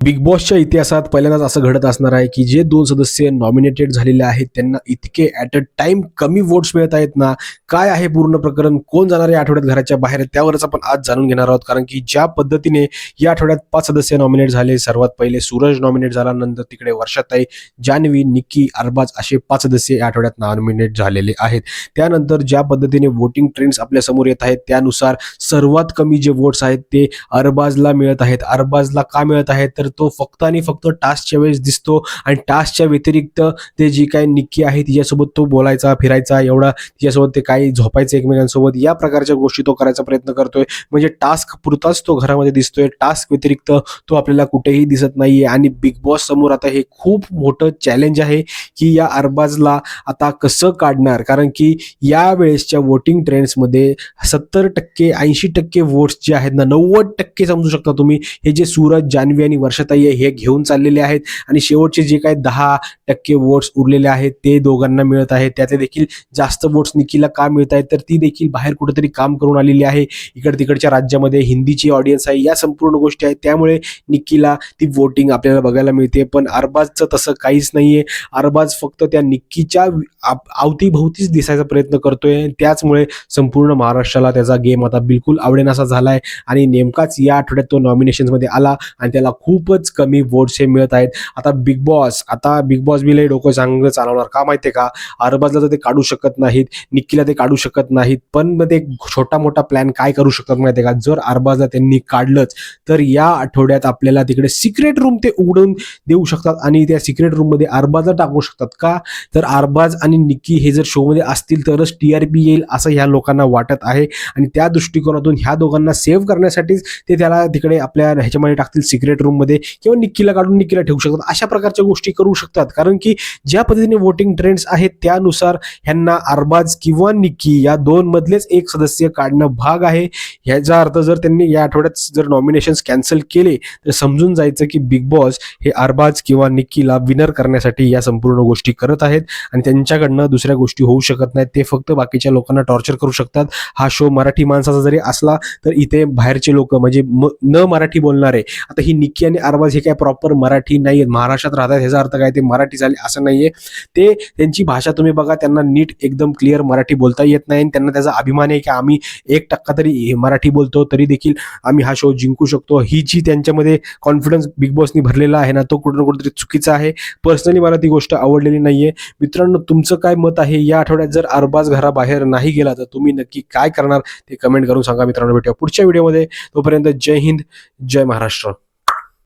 Big बॉसच्या इतिहासात पहिल्यांदाच असं घडत असणार आहे की जे दोन सदस्य नॉमिनेटेड झालेले आहेत त्यांना इतके ॲट अ टाइम कमी वोट्स मिळत आहेत ना? काय आहे पूर्ण प्रकरण? कोण जाणार या आठवड्यात घराच्या बाहेर? त्यावरच आपण आज जाणून घेणार आहोत. कारण की ज्या पद्धतीने या आठवड्यात पाच सदस्य नॉमिनेट झाले सर्वात पहिले सूरज नॉमिनेट झाला नंतर तिकडे वर्षाताई जान्हवी निक्की अरबाज असे पाच सदस्य या आठवड्यात नॉमिनेट झालेले आहेत. त्यानंतर ज्या पद्धतीने वोटिंग ट्रेंड्स आपल्यासमोर येत आहेत त्यानुसार सर्वात कमी जे वोट्स आहेत ते अरबाजला मिळत आहेत. अरबाजला का मिळत आहेत? तर तो फक्त आणि फक्त टास्कच्या वेळेस दिसतो आणि टास्कच्या व्यतिरिक्त ते जी काय निक्की आहे तिच्यासोबत तो बोलायचा फिरायचा एवढा तिच्यासोबत ते काही झोपायचं एकमेकांसोबत या प्रकारच्या गोष्टी तो करायचा प्रयत्न करतोय. म्हणजे टास्क पुरताच तो घरामध्ये दिसतोय. टास्क व्यतिरिक्त तो आपल्याला कुठेही दिसत नाहीये. आणि बिग बॉस समोर आता हे खूप मोठं चॅलेंज आहे की या अरबाजला आता कसं काढणार? कारण की या वेळेसच्या वोटिंग ट्रेंड्समध्ये सत्तर टक्के ऐंशी टक्के वोट्स जे आहेत ना नव्वद टक्के समजू शकता तुम्ही. हे जे सूरज जान्हवी आणि वर्ष आहे हे घेऊन चाललेले आहेत. आणि शेवटचे जे काही दहा टक्के वोट्स उरलेले आहेत ते दोघांना मिळत आहेत त्याचे देखील जास्त वोट्स निखिलला का मिळत आहेत तर ती देखील बाहेर कुठेतरी काम करून आलेली आहे. इकड तिकडच्या राज्यामध्ये हिंदीची ऑडियन्स आहे या संपूर्ण गोष्टी आहेत. त्यामुळे निक्कीला ती वोटिंग आपल्याला बघायला मिळते. पण अरबाजचं तसं काहीच नाहीये. अरबाज फक्त त्या निक्कीच्या आप- अवतीभोवतीच दिसायचा प्रयत्न करतोय. त्याचमुळे संपूर्ण महाराष्ट्राला त्याचा गेम आता बिलकुल आवडेनासा झालाय. आणि नेमकाच या आठवड्यात तो नॉमिनेशन्समध्ये आला आणि त्याला खूप खूपच कमी वोट्स हे मिळत आहेत. आता बिग बॉस आता बिग बॉस बिलही डोकं चांगलं चालवणार का माहितीये का? अरबाजला तर ते काढू शकत नाहीत निक्कीला ते काढू शकत नाहीत. पण मग ते छोटा मोठा प्लॅन काय करू शकतात माहितीये का? जर अरबाजला त्यांनी काढलंच तर या आठवड्यात आपल्याला तिकडे सिक्रेट रूम ते उघडून देऊ शकतात आणि त्या सिक्रेट रूममध्ये अरबाजला टाकू शकतात का? तर अरबाज आणि निक्की हे जर शोमध्ये असतील तरच टीआरपी येईल असं ह्या लोकांना वाटत आहे. आणि त्या दृष्टिकोनातून ह्या दोघांना सेव्ह करण्यासाठीच ते त्याला तिकडे आपल्या ह्याच्यामध्ये टाकतील सिक्रेट रूममध्ये. किंवा निक्कीला काढून निक्कीला ठेवू शकतात. अशा प्रकारच्या गोष्टी करू शकतात. कारण की ज्या पद्धतीने वोटिंग ट्रेंड्स आहेत त्यानुसार ह्यांना अरबाज किंवा निक्की या दोन मधलेच एक सदस्य काढणं भाग आहे. ह्याचा अर्थ जर त्यांनी या आठवड्यात जर नॉमिनेशन कॅन्सल केले तर समजून जायचं की बिग बॉस हे अरबाज किंवा निक्कीला विनर करण्यासाठी या संपूर्ण गोष्टी करत आहेत आणि त्यांच्याकडनं दुसऱ्या गोष्टी होऊ शकत नाहीत. ते फक्त बाकीच्या लोकांना टॉर्चर करू शकतात. हा शो मराठी माणसाचा जरी असला तर इथे बाहेरचे लोक म्हणजे न मराठी बोलणारे आता ही निक्की आणि अरबाज हे काय प्रॉपर मराठी नाही आहेत महाराष्ट्रात राहतात ह्याचा अर्थ काय? ते मराठी झाले असं नाहीये. ते त्यांची भाषा तुम्ही बघा त्यांना नीट एकदम क्लिअर मराठी बोलता येत नाही आणि त्यांना त्याचा अभिमान आहे की आम्ही एक टक्का तरी मराठी बोलतो तरी देखील आम्ही हा शो जिंकू शकतो. ही जी त्यांच्यामध्ये कॉन्फिडन्स बिग बॉसनी भरलेला आहे ना तो कुठं ना कुठेतरी चुकीचा आहे. पर्सनली मला ती गोष्ट आवडलेली नाहीये. मित्रांनो तुमचं काय मत आहे? या आठवड्यात जर अरबाज घराबाहेर नाही गेला तर तुम्ही नक्की काय करणार? ते कमेंट करून सांगा मित्रांनो भेटूया पुढच्या व्हिडिओमध्ये तोपर्यंत जय हिंद जय महाराष्ट्र.